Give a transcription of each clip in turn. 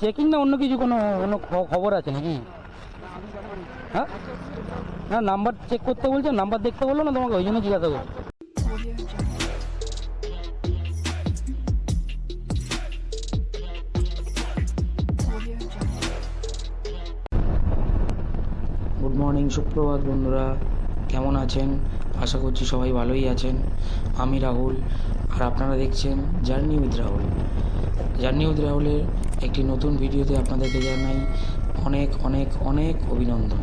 Checking না অন্য কিছু কোনো কোনো খবর আছে নাকি? হ্যাঁ? না নাম্বার চেক করতে বলছে নাম্বার দেখতে বলল না তোমাকে, ওই জন্য জিজ্ঞাসা করো সুপ্রভাত বন্ধুরা, কেমন আছেন? আশা করছি সবাই ভালোই আছেন। আমি রাহুল, আর আপনারা দেখছেন journey with Rahul journey with রাহুলের একটি নতুন ভিডিওতে আপনাদেরকে জানাই অনেক অনেক অনেক অভিনন্দন।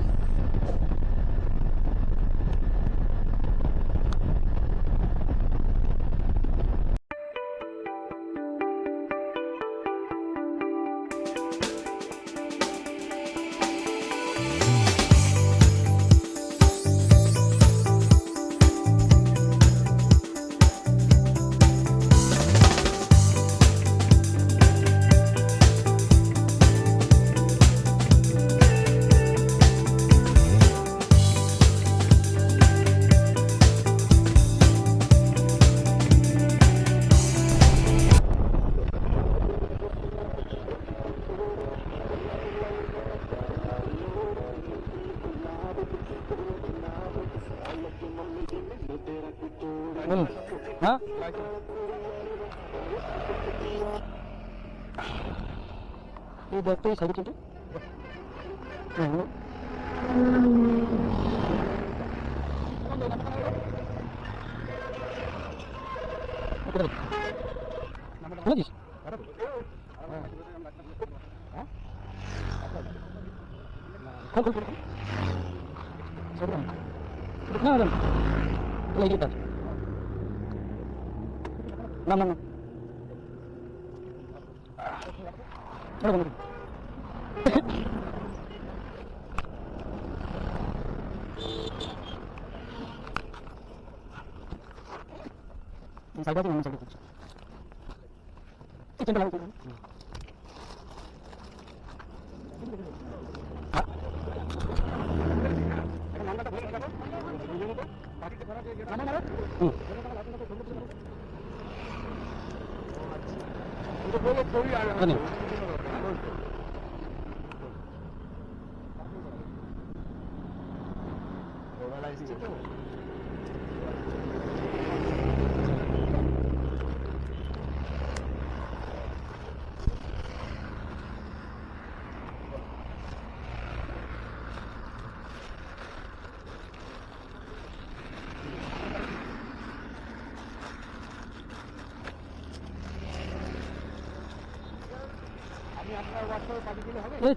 এই ব্যাগটা এই সাইডে কেটে বুঝেছিস খোল খোল খোল খোল না না না এই যেটা না না না ছাড়ো না সাইডে আছে সাইডে আছে কিচেনটা লাগবে হুম জানি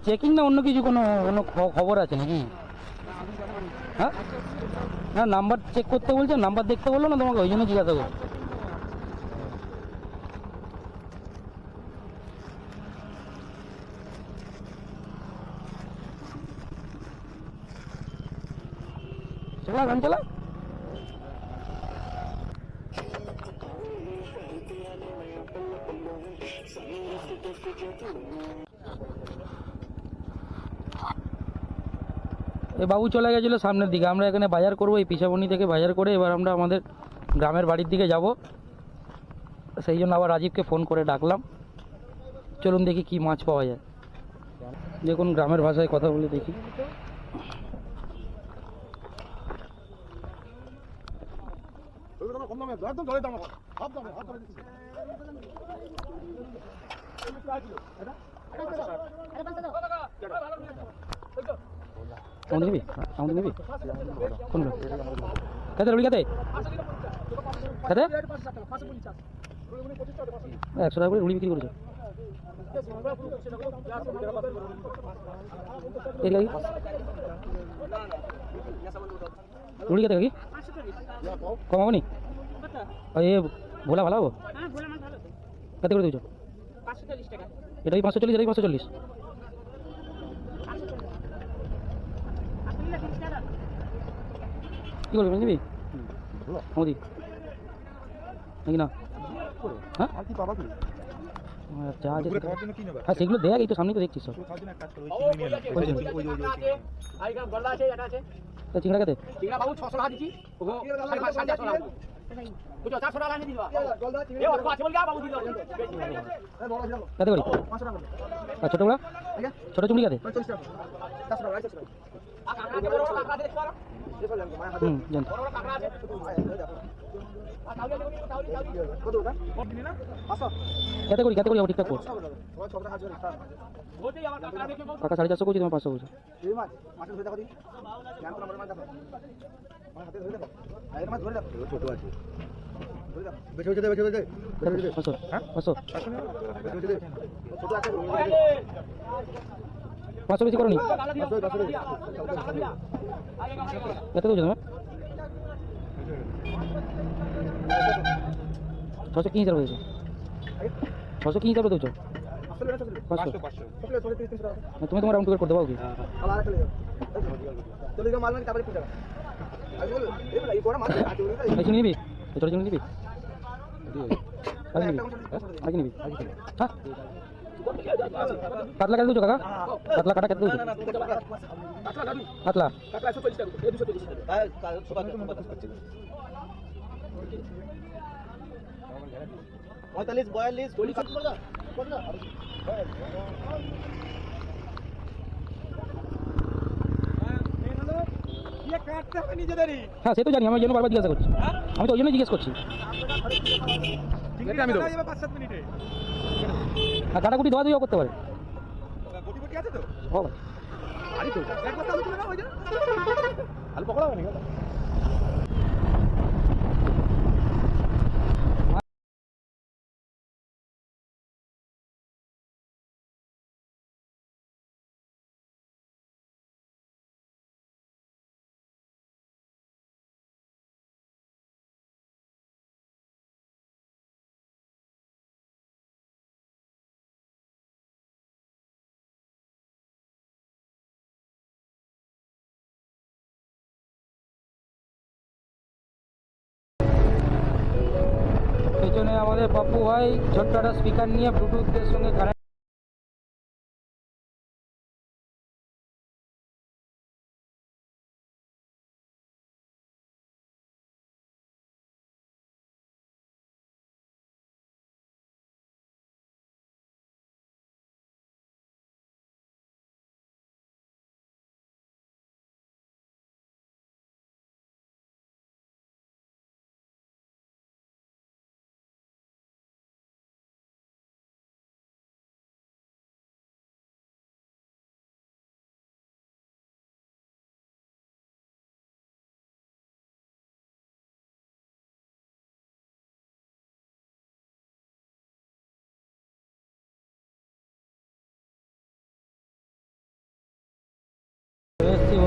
চেকিং না অন্য কিছু কোনো কোনো খবর আছে নাকি? হ্যাঁ? না নাম্বার চেক করতে বলছে নাম্বার দেখতে বলল না তোমাকে? ওই জন্য জিজ্ঞাসা করো চলা গান চলা? বাবু চলে গেছিল সামনের দিকে। আমরা এখানে বাজার করব, এই পিসাবনি থেকে বাজার করে এবার আমরা আমাদের গ্রামের বাড়ির দিকে যাব। সেই জন্য আবার রাজীবকে ফোন করে ডাকলাম। চলুন দেখি কি মাছ পাওয়া যায়। দেখুন গ্রামের ভাষায় কথা বলে দেখি। একদম জলের দাম হাফ দামে হাফ দামে দিচ্ছি আমাদের নিবি আমাদের নিবি কোন কাতে রুড়ি কাতে কাতে একশো টাকা করে রুড়ি বিক্রি করেছে এই লাগি রুড়ি কাতে কি কমাবো নি আর এ ভোলা ভালো হব কত করে দিচ্ছ এটাই পাঁচশো চল্লিশ এটাই পাঁচশো চল্লিশ কি করবি নিবি মোদি নাকি না হ্যাঁ আর কি পাবা কি আমার চা আছে দুপুরে খাওয়ার জন্য কি নেবে হ্যাঁ সেগুলো দেখ এই তো সামনেই তো দেখছিস সব দুপুরে খাওয়ার জন্য এক কাজ করো ওই চিংড়ি নিয়ে নাও ওই যে ওই ওই ওই চিংড়ি তো চিংড়া খেতে চিংড়া বাবু ছশো টাকা দিচ্ছি ওগো সাড়ে পাঁচ সাড়ে চারশো টাকা বুঝছো চারশো টাকা নিয়ে দিবা এ অল্প আছে বলে বাবু দিল কত করি আর ছোটোগুলো ছোটো চুমড়ি কাতে হুম জানি। কত করি কত করি ঠিকঠাক কর কাকা সাড়ে চারশো করছি তোমার পাঁচশো করছি। ছোট আছে দে দে পাঁচশো। বেশি দে ছোট আছে পাঁচশো বেশি করো নি। পাঁচশো পাঁচশো দে কত করছ তোমার ছশো কি হিসাবে দিয়েছ? ছশো কি হিসাবে দিয়েছ? তুমি তোমার রাউন্ড করে দেবো কি? নিবি? নিবি? আজ নিবি। হ্যাঁ? কাতলা কেটে দিচ্ছ কাকা? কাতলা কাটা কেটে দিচ্ছ কাতলা পঁয়তাল্লিশ বয়াল্লিশ চল্লিশ হ্যাঁ সে তো জানি, আমি জন্য বারবার জিজ্ঞাসা করছি। আমি তো ওই জন্য জিজ্ঞেস করছি। আমি দেবো আর কাটাকুটি ধোয়া ধুয়েও করতে পারে। ও ভাই। আলু পকোড়া হবে আমাদের পাপ্পু ভাই ছোট্ট একটা স্পিকার নিয়ে ব্লুটুথের সঙ্গে কানেক্ট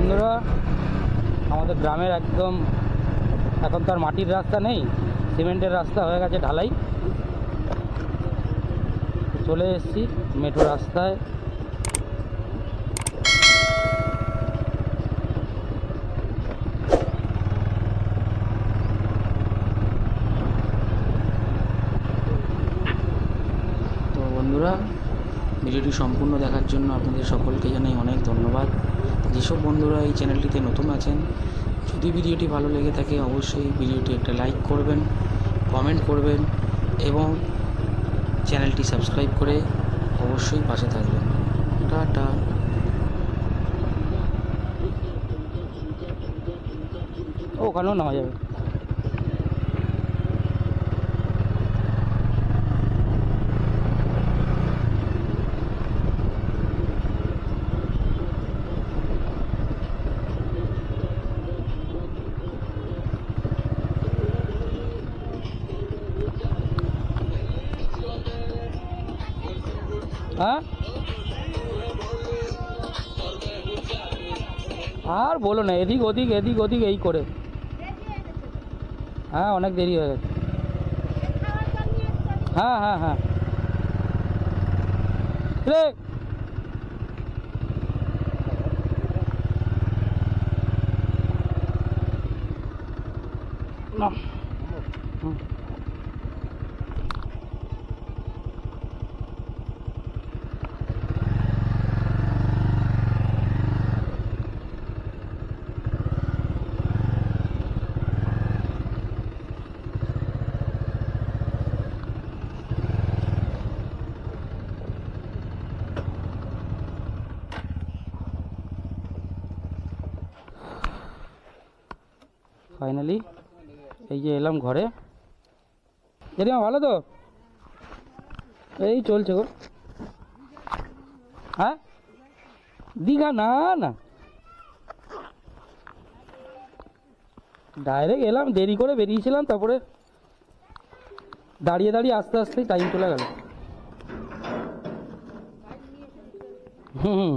বন্ধুরা, আমাদের গ্রামের একদম, এখন তো আর মাটির রাস্তা নেই, সিমেন্টের রাস্তা হয়ে গেছে ঢালাই। চলে এসেছি মেঠো রাস্তায় তো বন্ধুরা ভিডিওটি সম্পূর্ণ দেখার জন্য আপনাদের সকলকে জানাই অনেক ধন্যবাদ। যেসব বন্ধুরা এই চ্যানেলটিতে নতুন আছেন, যদি ভিডিওটি ভালো লেগে থাকে অবশ্যই ভিডিওটি একটা লাইক করবেন, কমেন্ট করবেন এবং চ্যানেলটি সাবস্ক্রাইব করে অবশ্যই পাশে থাকবেন। টাটা। ওখানেও নেওয়া যাবে। হ্যাঁ আর বলো না, এদিক ওদিক এদিক ওদিক এই করে। হ্যাঁ অনেক দেরি হয়ে গেছে। হ্যাঁ হ্যাঁ হ্যাঁ। রে! না। হুম। ফাইনালি এই যে এলাম ঘরে। জেঠিমা ভালো তো? এই চলছে গো। হ্যাঁ? দীঘা? না না। ডাইরেক্ট এলাম, দেরি করে বেরিয়েছিলাম, তারপরে দাঁড়িয়ে দাঁড়িয়ে আস্তে আস্তে টাইম চলে গেল। হুম হুম।